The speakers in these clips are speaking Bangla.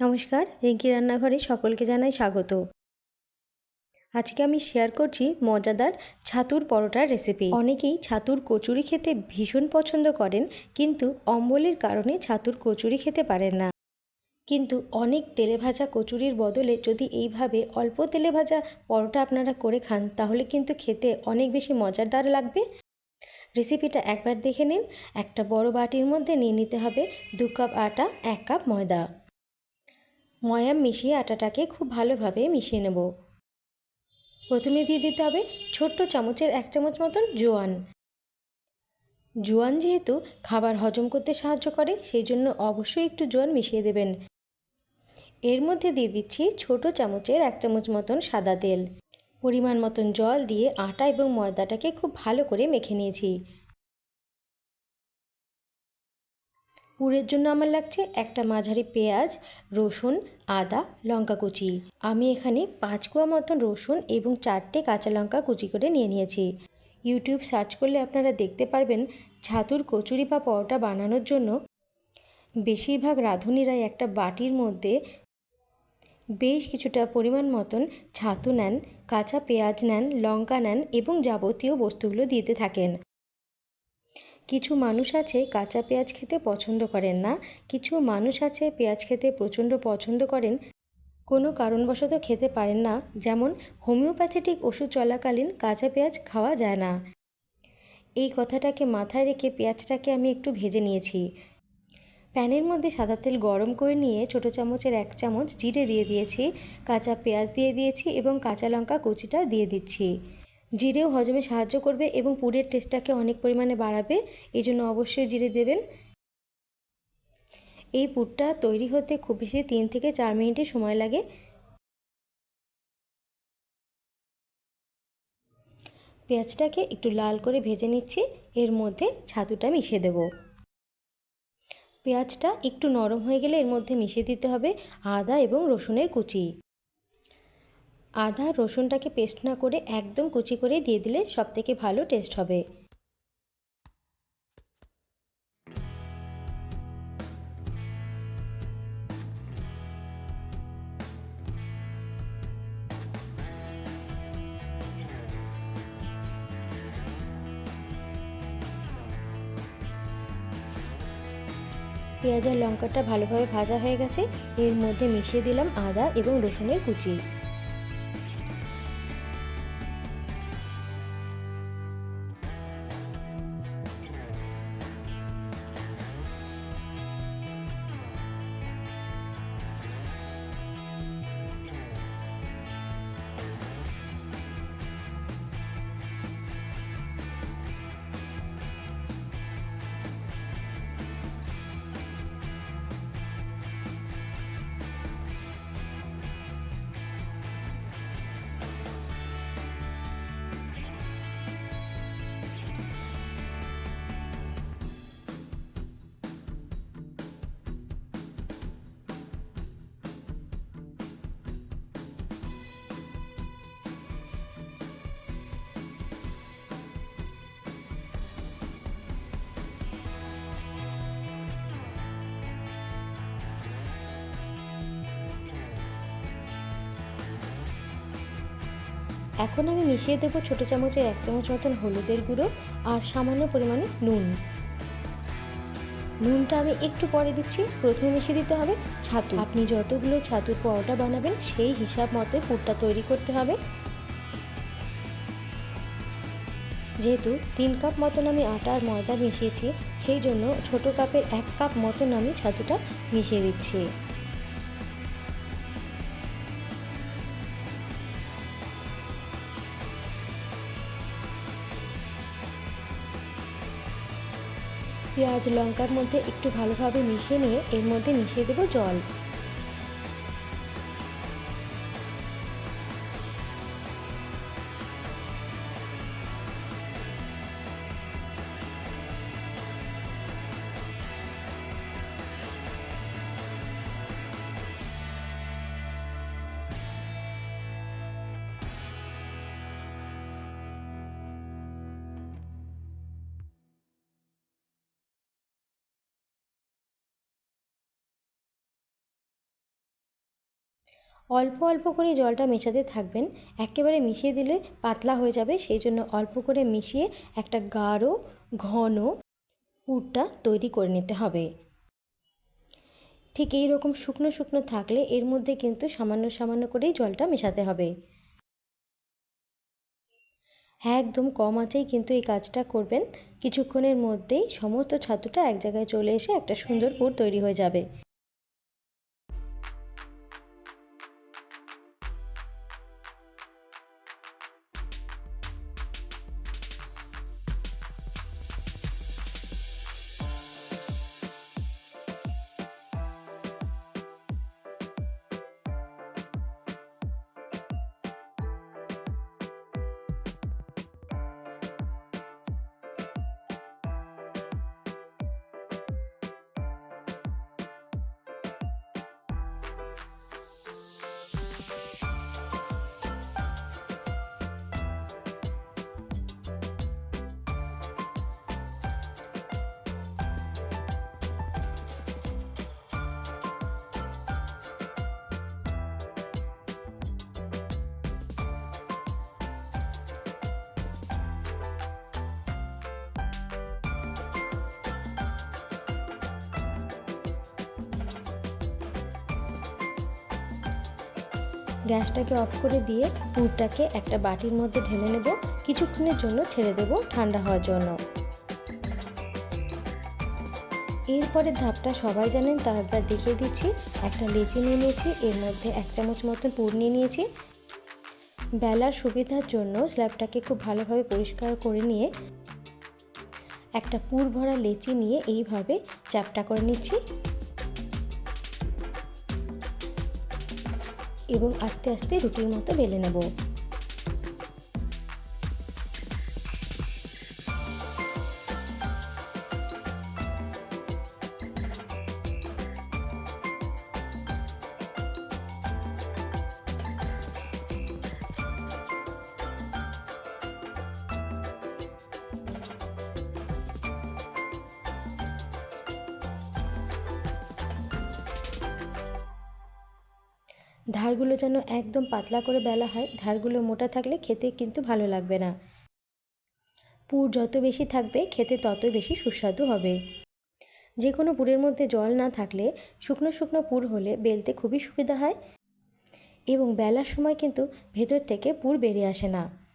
নমস্কার, রিঙ্কি রান্নাঘরে সকলকে জানাই স্বাগত। আজকে আমি শেয়ার করছি মজাদার ছাতুর পরোটার রেসিপি অনেকেই ছাতুর কচুরি খেতে ভীষণ পছন্দ করেন, কিন্তু অম্বলের কারণে ছাতুর কচুরি খেতে পারেন না। কিন্তু অনেক তেলে ভাজা কচুরির বদলে যদি এইভাবে অল্প তেলে ভাজা পরোটা আপনারা করে খান, তাহলে কিন্তু খেতে অনেক বেশি মজাদার লাগবে। রেসিপিটা একবার দেখে নিন। একটা বড় বাটির মধ্যে নিয়ে নিতে হবে দু কাপ আটা, এক কাপ ময়দা। ময়াম মিশিয়ে আটাটাকে খুব ভালোভাবে মিশিয়ে নেব। প্রথমে দিয়ে দিতে হবে ছোট্ট চামচের এক চামচ মতন জোয়ান। জোয়ান যেহেতু খাবার হজম করতে সাহায্য করে, সেই জন্য অবশ্যই একটু জোয়ান মিশিয়ে দেবেন। এর মধ্যে দিয়ে দিচ্ছি ছোট চামচের এক চামচ মতন সাদা তেল। পরিমাণ মতন জল দিয়ে আটা এবং ময়দাটাকে খুব ভালো করে মেখে নিয়েছি। পুরের জন্য আমার লাগছে একটা মাঝারি পেঁয়াজ, রসুন, আদা, লঙ্কা কুচি। আমি এখানে পাঁচ কোয়া মতন রসুন এবং চারটে কাঁচা লঙ্কা কুচি করে নিয়ে নিয়েছি। ইউটিউব সার্চ করলে আপনারা দেখতে পারবেন ছাতুর কচুরি বা পরোটা বানানোর জন্য বেশিরভাগ রাঁধুনিরাই একটা বাটির মধ্যে বেশ কিছুটা পরিমাণ মতন ছাতু নেন, কাঁচা পেঁয়াজ নেন, লঙ্কা নেন এবং যাবতীয় বস্তুগুলো দিতে থাকেন। কিছু মানুষ আছে কাঁচা পেঁয়াজ খেতে পছন্দ করেন না, কিছু মানুষ আছে পেঁয়াজ খেতে প্রচণ্ড পছন্দ করেন, কোনো কারণবশত খেতে পারেন না, যেমন হোমিওপ্যাথেটিক ওষুধ চলাকালীন কাঁচা পেঁয়াজ খাওয়া যায় না। এই কথাটাকে মাথায় রেখে পেঁয়াজটাকে আমি একটু ভেজে নিয়েছি। প্যানের মধ্যে সাদা তেল গরম করে নিয়ে ছোটো চামচের এক চামচ জিরে দিয়ে দিয়েছি, কাঁচা পেঁয়াজ দিয়ে দিয়েছি এবং কাঁচা লঙ্কা কুচিটা দিয়ে দিচ্ছি। জিরেও হজমে সাহায্য করবে এবং পুরের টেস্টটাকে অনেক পরিমাণে বাড়াবে, এই জন্য অবশ্যই জিরে দেবেন। এই পুরটা তৈরি হতে খুব বেশি তিন থেকে চার মিনিটের সময় লাগে। পেঁয়াজটাকে একটু লাল করে ভেজে নিচ্ছি, এর মধ্যে ছাতুটা মিশিয়ে দেব। পেঁয়াজটা একটু নরম হয়ে গেলে এর মধ্যে মিশিয়ে দিতে হবে আদা এবং রসুনের কুচি। আদা, রসুনটাকে পেস্ট না করে একদম কুচি করে দিয়ে দিলে সব থেকে ভালো টেস্ট হবে। পেঁয়াজ আর লঙ্কাটা ভালোভাবে ভাজা হয়ে গেছে। এর মধ্যে মিশিয়ে দিলাম আদা এবং রসুনের কুচি। এখন আমি মিশিয়ে দেবো ছোটো চামচের এক চামচ মতন হলুদের গুঁড়ো আর সামান্য পরিমাণে নুন। নুনটা আমি একটু পরে দিচ্ছি, প্রথমে মিশিয়ে দিতে হবে ছাতু। আপনি যতগুলো ছাতুর পরোটা বানাবেন, সেই হিসাব মতো পুরটা তৈরি করতে হবে। যেহেতু তিন কাপ মতন আমি আটা আর ময়দা মিশিয়েছি, সেই জন্য ছোটো কাপের এক কাপ মতন আমি ছাতুটা মিশিয়ে দিচ্ছি। পেঁয়াজ লঙ্কার মধ্যে একটু ভালোভাবে মিশিয়ে নিয়ে এর মধ্যে মিশিয়ে দেবো জল। অল্প অল্প করে জলটা মেশাতে থাকবেন। একেবারে মিশিয়ে দিলে পাতলা হয়ে যাবে, সেই জন্য অল্প করে মিশিয়ে একটা গাঢ়, ঘন পুরটা তৈরি করে নিতে হবে। ঠিক এই রকম শুকনো শুকনো থাকলে এর মধ্যে কিন্তু সামান্য সামান্য করেই জলটা মেশাতে হবে। একদম কম আঁচেই কিন্তু এই কাজটা করবেন। কিছুক্ষণের মধ্যেই সমস্ত ছাতুটা এক জায়গায় চলে এসে একটা সুন্দর পুর তৈরি হয়ে যাবে। গ্যাসটাকে অফ করে দিয়ে পুরটাকে একটা বাটির মধ্যে ঢেলে নেব। কিছুক্ষণের জন্য ছেড়ে দেব ঠান্ডা হওয়ার জন্য। এরপরে ধাপটা সবাই জানেন, তা একবার দেখিয়ে দিচ্ছি। একটা লেচি নিয়ে নিয়েছি, এর মধ্যে এক চামচ মতন পুর নিয়ে নিয়েছি। বেলার সুবিধার জন্য স্ল্যাবটাকে খুব ভালোভাবে পরিষ্কার করে নিয়ে একটা পুর ভরা লেচি নিয়ে এইভাবে চ্যাপটা করে নিচ্ছি। এবং আস্তে আস্তে রুটির মতো বেলে নেব। ধারগুলো যেন একদম পাতলা করে বেলা হয়, ধারগুলো মোটা থাকলে খেতে কিন্তু ভালো লাগবে না। পুর যত বেশি থাকবে, খেতে তত বেশি সুস্বাদু হবে। যে কোনো পুরের মধ্যে জল না থাকলে শুকনো শুকনো পুর হলে বেলতে খুবই সুবিধা হয় এবং বেলার সময় কিন্তু ভেতর থেকে পুর বেরিয়ে আসে না।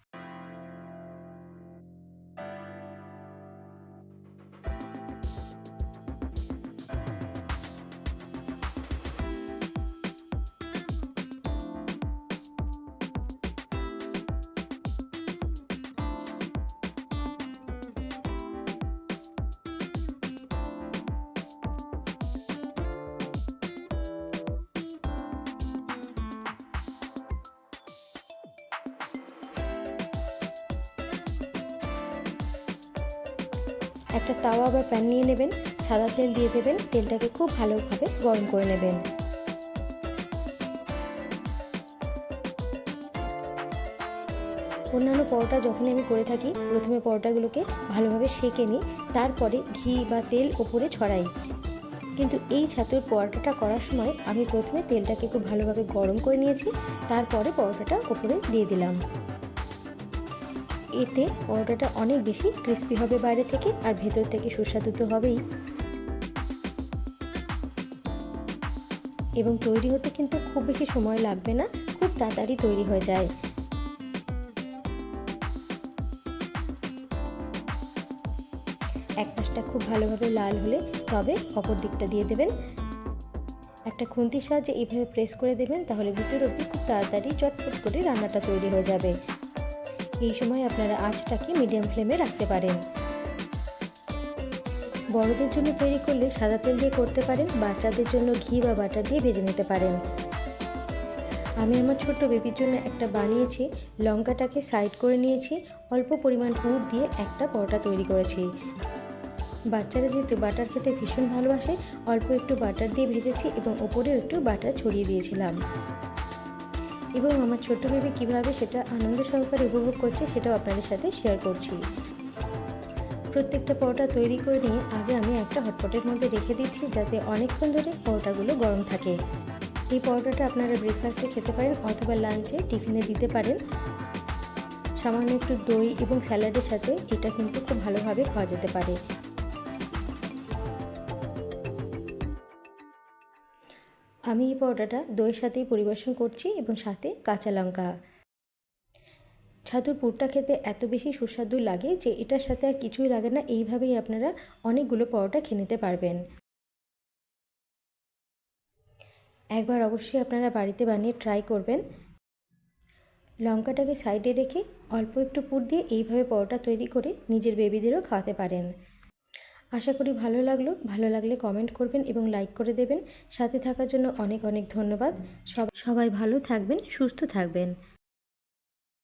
একটা তাওয়া বা প্যান নিয়ে নেবেন, সাদা তেল দিয়ে দেবেন, তেলটাকে খুব ভালোভাবে গরম করে নেবেন। অন্যান্য পরোটা যখনই আমি করে থাকি, প্রথমে পরোটাগুলোকে ভালোভাবে সেঁকে নিই, তারপরে ঘি বা তেল ওপরে ছড়াই। কিন্তু এই ছাতুর পরোটাটা করার সময় আমি প্রথমে তেলটাকে খুব ভালোভাবে গরম করে নিয়েছি, তারপরে পরোটাটা ওপরে দিয়ে দিলাম। এতে পরোটাটা অনেক বেশি ক্রিস্পি হবে বাইরে থেকে আর ভেতর থেকে সুস্বাদু তো হবেই। এবং তৈরি হতে কিন্তু খুব বেশি সময় লাগবে না, খুব তাড়াতাড়ি তৈরি হয়ে যায়। এক পাশটা খুব ভালোভাবে লাল হলে তবে অপর দিকটা দিয়ে দেবেন। একটা খুন্তির সাহায্যে এইভাবে প্রেস করে দেবেন, তাহলে ভিতর অব্দি খুব তাড়াতাড়ি চটপট করে রান্নাটা তৈরি হয়ে যাবে। এই সময় আপনারা আঁচটাকে মিডিয়াম ফ্লেমে রাখতে পারেন। বড়দের জন্য তৈরি করলে সাদা তেল দিয়ে করতে পারেন, বাচ্চাদের জন্য ঘি বা বাটার দিয়ে ভেজে নিতে পারেন। আমি আমার ছোট্ট বেবির জন্য একটা বানিয়েছি, লঙ্কাটাকে সাইড করে নিয়েছি, অল্প পরিমাণ পুর দিয়ে একটা পরোটা তৈরি করেছি। বাচ্চারা যেহেতু বাটার খেতে ভীষণ ভালোবাসে, অল্প একটু বাটার দিয়ে ভেজেছি এবং ওপরেও একটু বাটার ছড়িয়ে দিয়েছিলাম। এবং আমার ছোট্ট বেবি কীভাবে সেটা আনন্দ সহকারে উপভোগ করছে সেটাও আপনাদের সাথে শেয়ার করছি। প্রত্যেকটা পরোটা তৈরি করে নিয়ে আগে আমি একটা হটপটের মধ্যে রেখে দিচ্ছি যাতে অনেকক্ষণ ধরে পরোটাগুলো গরম থাকে। এই পরোটাটা আপনারা ব্রেকফাস্টে খেতে পারেন অথবা লাঞ্চে টিফিনে দিতে পারেন। সামান্য একটু দই এবং স্যালাডের সাথে এটা কিন্তু খুব ভালোভাবে খাওয়া যেতে পারে। আমি এই পরোটাটা দইয়ের সাথেই পরিবেশন করছি এবং সাথে কাঁচা লঙ্কা। ছাতুর পুরটা খেতে এত বেশি সুস্বাদু লাগে যে এটার সাথে আর কিছুই লাগে না, এইভাবেই আপনারা অনেকগুলো পরোটা খেয়ে নিতে পারবেন। একবার অবশ্যই আপনারা বাড়িতে বানিয়ে ট্রাই করবেন। লঙ্কাটাকে সাইডে রেখে অল্প একটু পুর দিয়ে এইভাবে পরোটা তৈরি করে নিজের বেবিদেরও খাওয়াতে পারেন। আশা করি ভালো লাগল। ভালো লাগলে কমেন্ট করবেন এবং লাইক করে দেবেন। সাথে থাকার জন্য অনেক অনেক ধন্যবাদ। সবাই ভালো থাকবেন, সুস্থ থাকবেন।